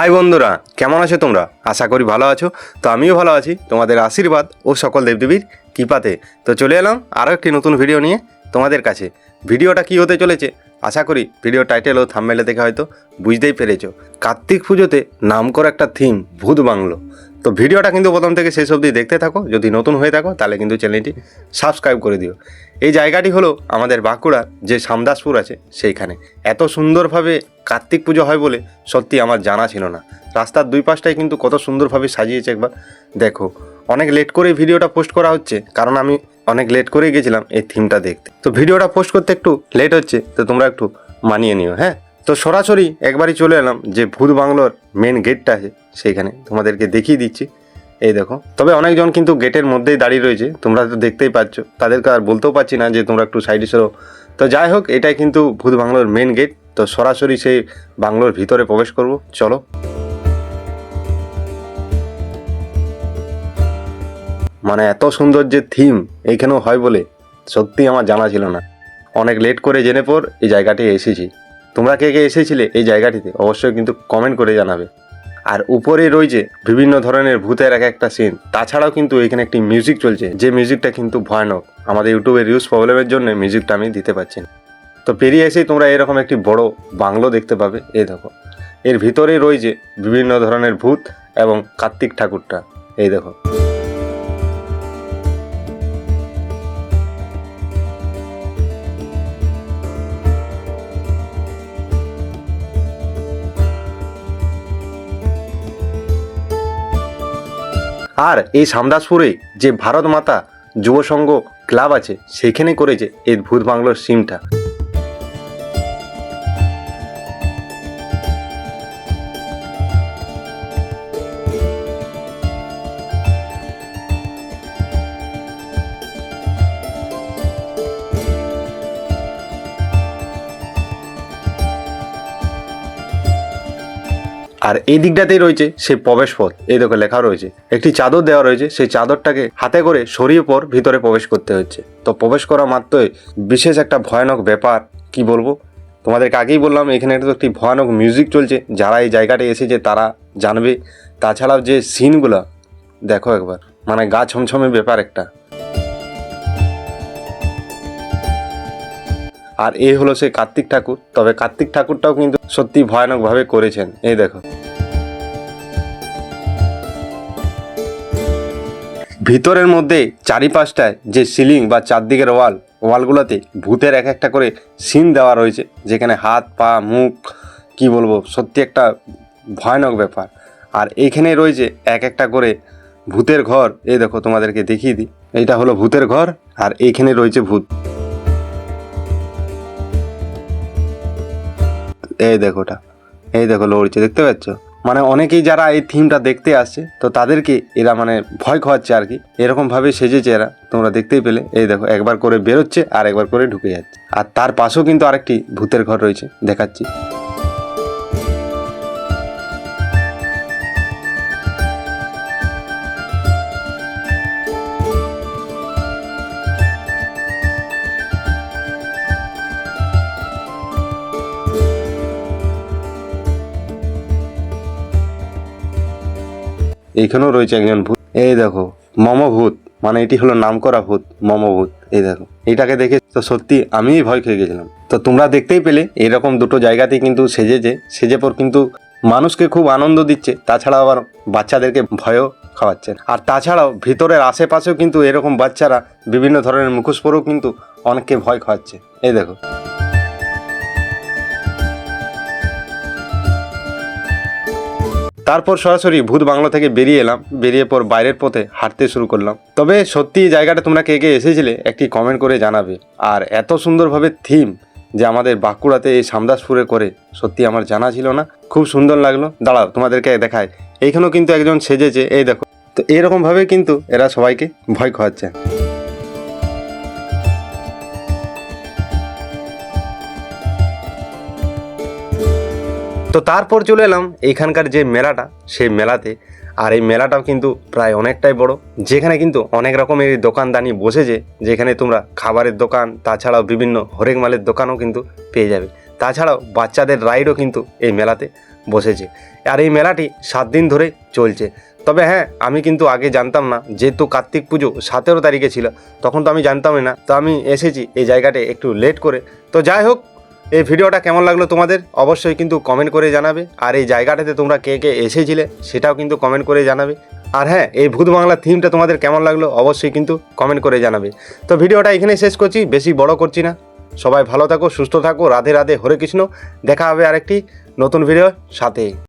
High বন্ধুরা, কেমন আছো তোমরা? আশা করি ভালো আছো। তো আমিও ভালো আছি, তোমাদের আশীর্বাদ ও সকল দেবদেবীর কৃপাতে। তো চলে এলাম আরও একটি নতুন ভিডিও নিয়ে তোমাদের কাছে। ভিডিওটা কি হতে চলেছে? আশা করি ভিডিও টাইটেল ও থামমেলে দেখে হয়তো বুঝতেই পেরেছ। কার্তিক পুজোতে নাম করা একটা থিম ভূত বাংলো। তো ভিডিওটা কিন্তু প্রথম থেকে শেষ অবধি দেখতে থাকো। যদি নতুন হয়ে থাকো, তাহলে কিন্তু চ্যানেলটি সাবস্ক্রাইব করে দিও। এই জায়গাটি হলো আমাদের বাঁকুড়ার যে সামদাসপুর আছে, সেইখানে। এত সুন্দরভাবে কার্তিক পুজো হয় বলে সত্যি আমার জানা ছিল না। রাস্তার দুই পাশটায় কিন্তু কত সুন্দরভাবে সাজিয়েছে একবার দেখো। অনেক লেট করে ভিডিওটা পোস্ট করা হচ্ছে, কারণ আমি অনেক লেট করে গেছিলাম এই থিমটা দেখতে। তো ভিডিওটা পোস্ট করতে একটু লেট হচ্ছে, তো তোমরা একটু মানিয়ে নিও হ্যাঁ? তো সরাসরি একবারই চলে এলাম যে ভূত বাংলোর মেন গেটটা আছে, সেইখানে। তোমাদেরকে দেখিয়ে দিচ্ছি। এই দেখো, তবে অনেকজন কিন্তু গেটের মধ্যেই দাঁড়িয়ে রয়েছে। তোমরা তো দেখতেই পাচ্ছ। তাদেরকে আর বলতেও পারছি না যে তোমরা একটু সাইডে সরো। তো যাই হোক, এটাই কিন্তু ভূত বাংলোর মেন গেট তো সরাসরি সেই বাংলোর ভিতরে প্রবেশ করব। চলো। মানে এত সুন্দর যে থিম এইখানেও হয় বলে সত্যি আমার জানা ছিল না। অনেক লেট করে জেনে পর এই জায়গাটি এসেছি। তোমরা কে কে এসেছিলে এই জায়গাটিতে অবশ্যই কিন্তু কমেন্ট করে জানাবে। আর উপরে রয়েছে বিভিন্ন ধরনের ভূতের এক একটা সিন তাছাড়াও কিন্তু এখানে একটি মিউজিক চলছে, যে মিউজিকটা কিন্তু ভয়ানক। আমাদের ইউটিউবের ইউজ প্রবলেমের জন্য মিউজিকটা আমি দিতে পারছি না। তো পেরিয়ে এসেই তোমরা এরকম একটি বড় বাংলো দেখতে পাবে, এই দেখো। এর ভিতরেই রয়েছে বিভিন্ন ধরনের ভূত এবং কার্তিক ঠাকুরটা, এই দেখো। আর এই সামদাসপুরে যে ভারত মাতা যুব সংঘ ক্লাব আছে সেখানে করেছে এই ভূত বাংলোর সিমটা। আর এই দিকটাতেই রয়েছে সেই প্রবেশ পথ এই দেখো লেখা রয়েছে, একটি চাদর দেওয়া রয়েছে, সেই চাদরটাকে হাতে করে সরিয়ে পর ভিতরে প্রবেশ করতে হচ্ছে। তো প্রবেশ করা মাত্রই বিশেষ একটা ভয়ানক ব্যাপার, কি বলব? তোমাদেরকে আগেই বললাম, এখানে একটা একটি ভয়ানক মিউজিক চলছে, যারা এই জায়গাটা এসেছে তারা জানবে। তাছাড়াও যে সিনগুলো দেখো একবার মানে গা ছমছমে ব্যাপার একটা। আর এই হলো সেই কার্তিক ঠাকুর। তবে কার্তিক ঠাকুরটাও কিন্তু সত্যি ভয়ানকভাবে করেছেন। এই দেখো। ভিতরের মধ্যে চারিপাশটায় যে সিলিং বা চারদিকের ওয়াল, ওয়ালগুলোতে ভূতের এক একটা করে সিন দেওয়া রয়েছে, যেখানে হাত, পা, মুখ, কি বলব, সত্যি একটা ভয়ানক ব্যাপার। আর এইখানে রয়েছে এক একটা করে ভূতের ঘর। এই দেখো তোমাদেরকে দেখিয়ে দিই। এইটা হলো ভূতের ঘর, আর এইখানে রয়েছে ভূত। এই দেখো ওটা। এই দেখো লড়ছে, দেখতে পাচ্ছ? মানে অনেকেই যারা এই থিমটা দেখতে আসছে, তো তাদেরকে এরা মানে ভয় খাওয়াচ্ছে আর কি। এরকম ভাবে সেজেছে এরা, তোমরা দেখতেই পেলে। এই দেখো, একবার করে বেরোচ্ছে আর একবার করে ঢুকে যাচ্ছে। আর তার পাশেও কিন্তু আরেকটি ভূতের ঘর রয়েছে, দেখাচ্ছি। এইখানেও রয়েছে একজন ভূত। এই দেখো মম মমভূত। মানে এটি হলো নামকরা ভূত মম মমভূত। এই দেখো, এটাকে দেখে তো সত্যি আমিই ভয় খেয়ে গেছিলাম। তো তোমরা দেখতেই পেলে এরকম দুটো জায়গাতেই কিন্তু সেজেছে। সেজে পর কিন্তু মানুষকে খুব আনন্দ দিচ্ছে, তাছাড়া আবার বাচ্চাদেরকে ভয়ও খাওয়াচ্ছে। আর তাছাড়াও ভিতরের আশেপাশেও কিন্তু এরকম বাচ্চারা বিভিন্ন ধরনের মুখোশ পরেও কিন্তু অনেককে ভয় খাওয়াচ্ছে। এই দেখো। তারপর সরাসরি ভূত বাংলো থেকে বেরিয়ে এলাম। বেরিয়ে পর বাইরের পথে হাঁটতে শুরু করলাম। তবে সত্যি জায়গাটা তোমরা কে কে এসেছিলে একটি কমেন্ট করে জানাবে। আর এত সুন্দরভাবে থিম যে আমাদের বাঁকুড়াতে এই সামদাসপুরে করে সত্যি আমার জানা ছিল না। খুব সুন্দর লাগল। দাঁড়াও, তোমাদেরকে দেখায় এইখানেও কিন্তু একজন সেজেছে, এই দেখো। তো এরকমভাবে কিন্তু এরা সবাইকে ভয় খাওয়াচ্ছে। তো তারপর চলে এলাম এইখানকার যে মেলাটা, সেই মেলাতে। আর এই মেলাটাও কিন্তু প্রায় অনেকটাই বড়, যেখানে কিন্তু অনেক রকমের দোকানদানি বসেছে, যেখানে তোমরা খাবারের দোকান, তাছাড়াও বিভিন্ন হরেক মালের দোকানও কিন্তু পেয়ে যাবে। তাছাড়াও বাচ্চাদের রাইডও কিন্তু এই মেলাতে বসেছে। আর এই মেলাটি সাত দিন ধরে চলছে। তবে হ্যাঁ আমি কিন্তু আগে জানতাম না, যেহেতু কার্তিক পুজো সতেরো তারিখে ছিল, তখন তো আমি জানতামই না। তো আমি এসেছি এই জায়গাটা একটু লেট করে। তো যাই হোক এই ভিডিওটা কেমন লাগল তোমাদের? অবশ্যই কিন্তু কমেন্ট করে জানাবে। আর এই জায়গাটাতে তোমরা কে কে এসেছিলে, সেটাও কিন্তু কমেন্ট করে জানাবে। আর হ্যাঁ এই ভূত বাংলা থিমটা তোমাদের কেমন লাগল অবশ্যই কিন্তু কমেন্ট করে জানাবে। তো ভিডিওটা এখানে শেষ করছি, বেশি বড় করছি না। সবাই ভালো থাকো, সুস্থ থাকো, রাধে রাধে, হরে কৃষ্ণ। দেখা হবে আরেকটি নতুন ভিডিওর সাথে।